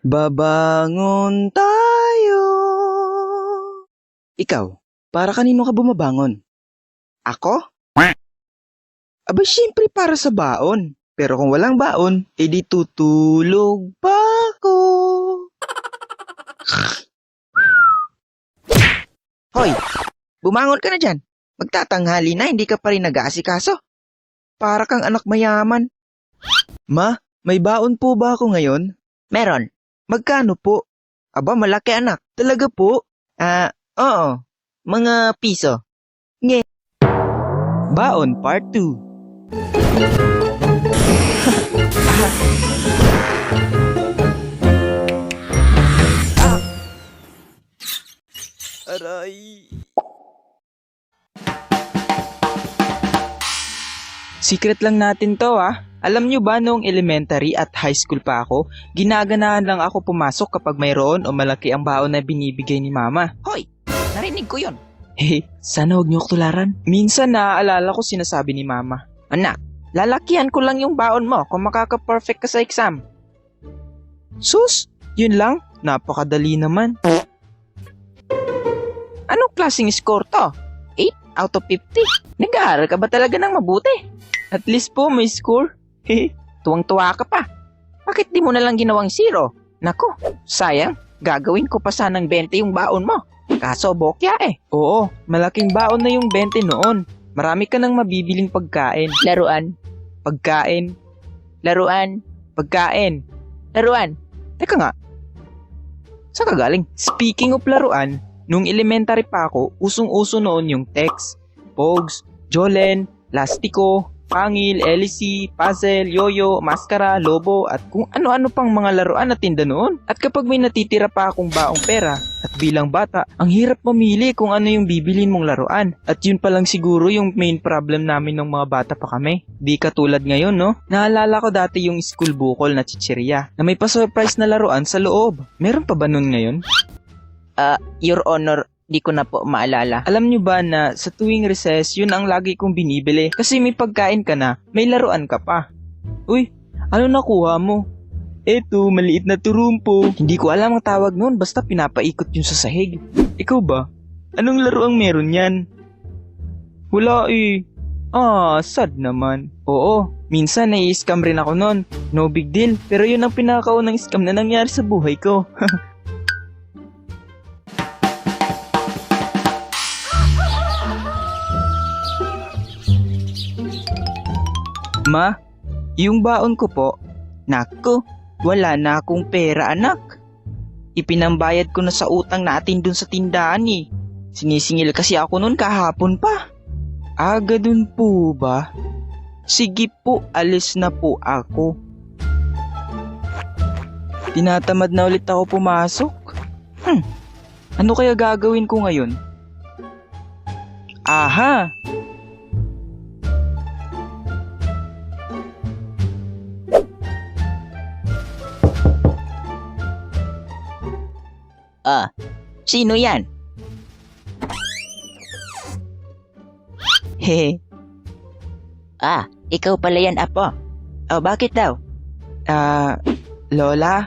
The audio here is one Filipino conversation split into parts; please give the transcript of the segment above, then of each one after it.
Babangon tayo. Ikaw, para kanino ka bumabangon? Ako? Aba, syempre para sa baon. Pero kung walang baon, edi tutulog pa ako. Hoy, bumangon ka na dyan. Magtatanghali na, hindi ka pa rin nag-aasikaso. Para kang anak mayaman. Ma, may baon po ba ako ngayon? Meron. Magkano po? Aba, malaki anak. Talaga po? Ah, oo. Mga piso. Nge. Baon Part 2 Aray. Secret lang natin to ah. Alam nyo ba noong elementary at high school pa ako, ginaganahan lang ako pumasok kapag mayroon o malaki ang baon na binibigay ni mama. Hoy, narinig ko yon. Eh, sana huwag niyo tularan. Minsan naaalala ko sinasabi ni mama. Anak, lalakihan ko lang yung baon mo kung makaka-perfect ka sa exam. Sus, yun lang? Napakadali naman. Anong klaseng score to? 8 out of 50? Nag-aaral ka ba talaga ng mabuti? At least po may score. Hehe. Tuwang-tuwa ka pa. Bakit di mo na lang ginawang zero? Nako, sayang. Gagawin ko pa sanang 20 yung baon mo. Kaso bokya eh. Oo, malaking baon na yung 20 noon. Marami ka nang mabibiling pagkain. Laruan, Pagkain. laruan, Pagkain. laruan. Teka nga. Saan ka galing? Speaking of laruan, nung elementary pa ako, usong-uso noon yung text, pogs, jolen, lastiko, pangil, LC, puzzle, yoyo, maskara, lobo, at kung ano-ano pang mga laruan na tinda noon. At kapag may natitira pa akong baong pera, at bilang bata, ang hirap mamili kung ano yung bibilin mong laruan. At yun pa lang siguro yung main problem namin ng mga bata pa kami. Di katulad ngayon, no? Naalala ko dati yung school bukol na chicheria, na may pa-surprise na laruan sa loob. Meron pa ba nun ngayon? Ah, Your Honor, di ko na po maalala. Alam nyo ba na sa tuwing recess, yun ang lagi kong binibili. Kasi may pagkain ka na, may laruan ka pa. Uy, ano nakuha mo? Eto, maliit na turumpo. Hindi ko alam ang tawag noon, basta pinapaikot yun sa sahig. Ikaw ba? Anong laruang meron yan? Wala eh. Ah, sad naman. Oo, minsan nai-scam rin ako noon. No big deal, pero yun ang pinakaunang scam na nangyari sa buhay ko. Ma, yung baon ko po, naku, wala na akong pera anak. Ipinambayad ko na sa utang natin dun sa tindahan eh. Sinisingil kasi ako nun kahapon pa. Aga dun po ba? Sige po, alis na po ako. Tinatamad na ulit ako pumasok. Hmm, ano kaya gagawin ko ngayon? Aha! Ah, sino yan? Hehe. Ah, ikaw pala yan, Apo. Oh, bakit daw? Ah, Lola?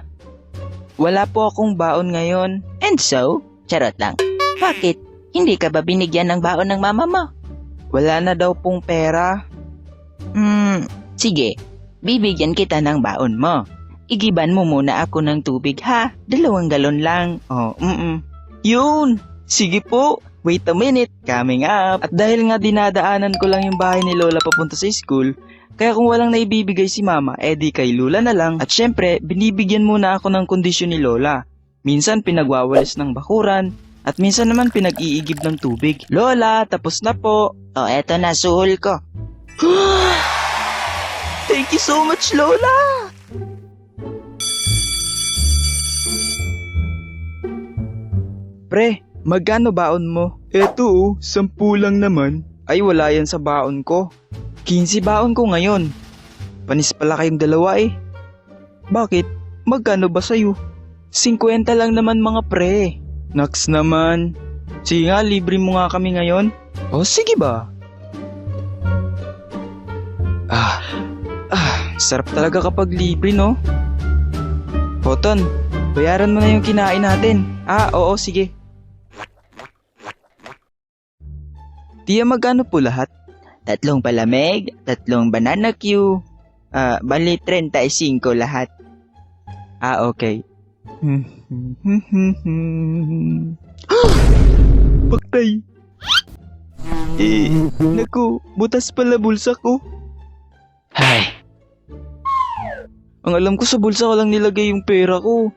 Wala po akong baon ngayon. And so? Charot lang. Bakit? Hindi ka ba binigyan ng baon ng mama mo? Wala na daw pong pera. Hmm, sige. Bibigyan kita ng baon mo. Igiban mo muna ako ng tubig ha. Dalawang galon lang. Oh, mm Yun! Sige po! Wait a minute, coming up. At dahil nga dinadaanan ko lang yung bahay ni Lola papunta sa school, kaya kung walang naibibigay si Mama, edi kay Lula na lang. At syempre, binibigyan muna ako ng kondisyon ni Lola. Minsan pinagwawalis ng bakuran, at minsan naman pinag-iigib ng tubig. Lola, tapos na po. O eto na, suhol ko. Thank you so much, Lola! Pre, magkano baon mo? Eto oh, sampu lang naman. Ay wala yan sa baon ko. 15 baon ko ngayon. Panis pala kayong dalawa eh. Bakit? Magkano ba sa'yo? 50 lang naman mga pre. Naks naman. Sige nga, libre mo nga kami ngayon. O sige ba? Ah, ah, sarap talaga kapag libre no? Hoton, bayaran mo na yung kinain natin. Ah, oo, sige. Tia, magkano po lahat? Tatlong palamig, tatlong banana Q, ah, bali 35 lahat. Ah, okay. Paktay. Eh, naku, butas pala bulsa ko. Ay, Ang alam ko sa bulsa ko lang nilagay yung pera ko.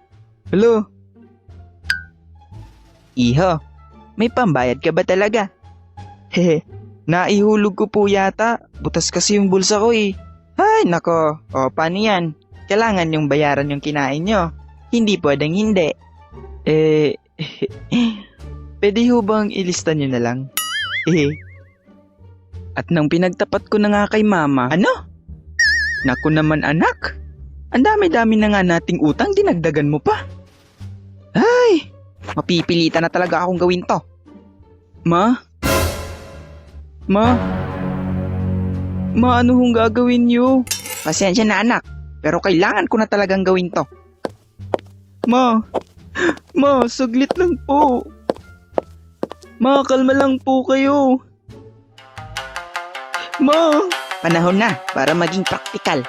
Hello? iho, may pambayad ka ba talaga? Hehe, naihulog ko po yata. Butas kasi yung bulsa ko eh. Ay, nako. O, paano yan? Kailangan yung bayaran yung kinain nyo. Hindi pwedeng hindi. Eh, pwede ho bang ilista nyo na lang? Eh, at nang pinagtapat ko na nga kay mama, Ano? naku naman anak, ang dami-dami na nga nating utang, dinagdagan mo pa. Ay, Mapipilitan na talaga akong gawin to. ma? Ma? Ma, ano hong gagawin nyo? Pasensya na anak, pero kailangan ko na talagang gawin to. Ma, ma, saglit lang po. Ma, kalma lang po kayo. Ma, Panahon na para maging praktikal.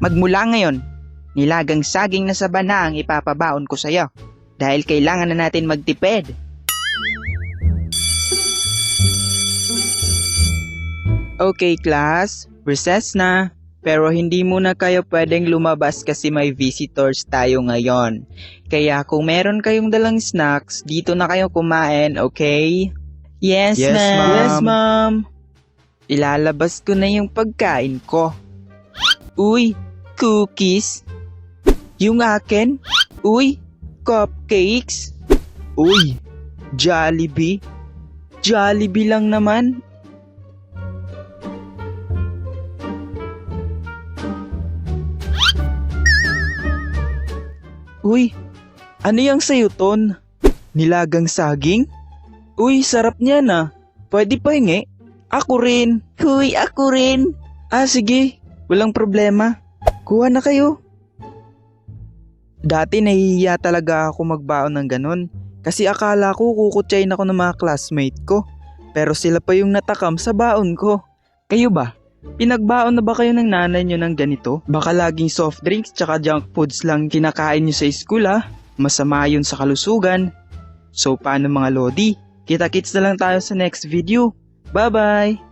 Magmula ngayon, nilagang saging na saba na ang ipapabaon ko sa'yo dahil kailangan na natin magtipid. Okay, class. Recess na. Pero hindi muna kayo pwedeng lumabas kasi may visitors tayo ngayon. Kaya kung meron kayong dalang snacks, dito na kayo kumain, okay? Yes, Yes, ma'am. ma'am. Yes, ma'am. Ilalabas ko na yung pagkain ko. Uy, cookies. Yung akin. Uy, cupcakes. Uy, Jollibee. Jollibee lang naman. Uy, ano yung sayo ton? Nilagang saging? Uy, sarap niya na. Pwede pa hingi? Ako rin. Huy, ako rin. Ah, sige. Walang problema. Kuha na kayo. Dati nahihiya talaga ako magbaon ng ganun. Kasi akala ko kukutsayin ako ng mga classmate ko. Pero sila pa yung natakam sa baon ko. Kayo ba? Pinagbaon na ba kayo ng nanay nyo ng ganito? Baka laging soft drinks tsaka junk foods lang kinakain nyo sa school ha? Masama yun sa kalusugan. So paano mga lodi? Kita-kits na lang tayo sa next video. Bye-bye!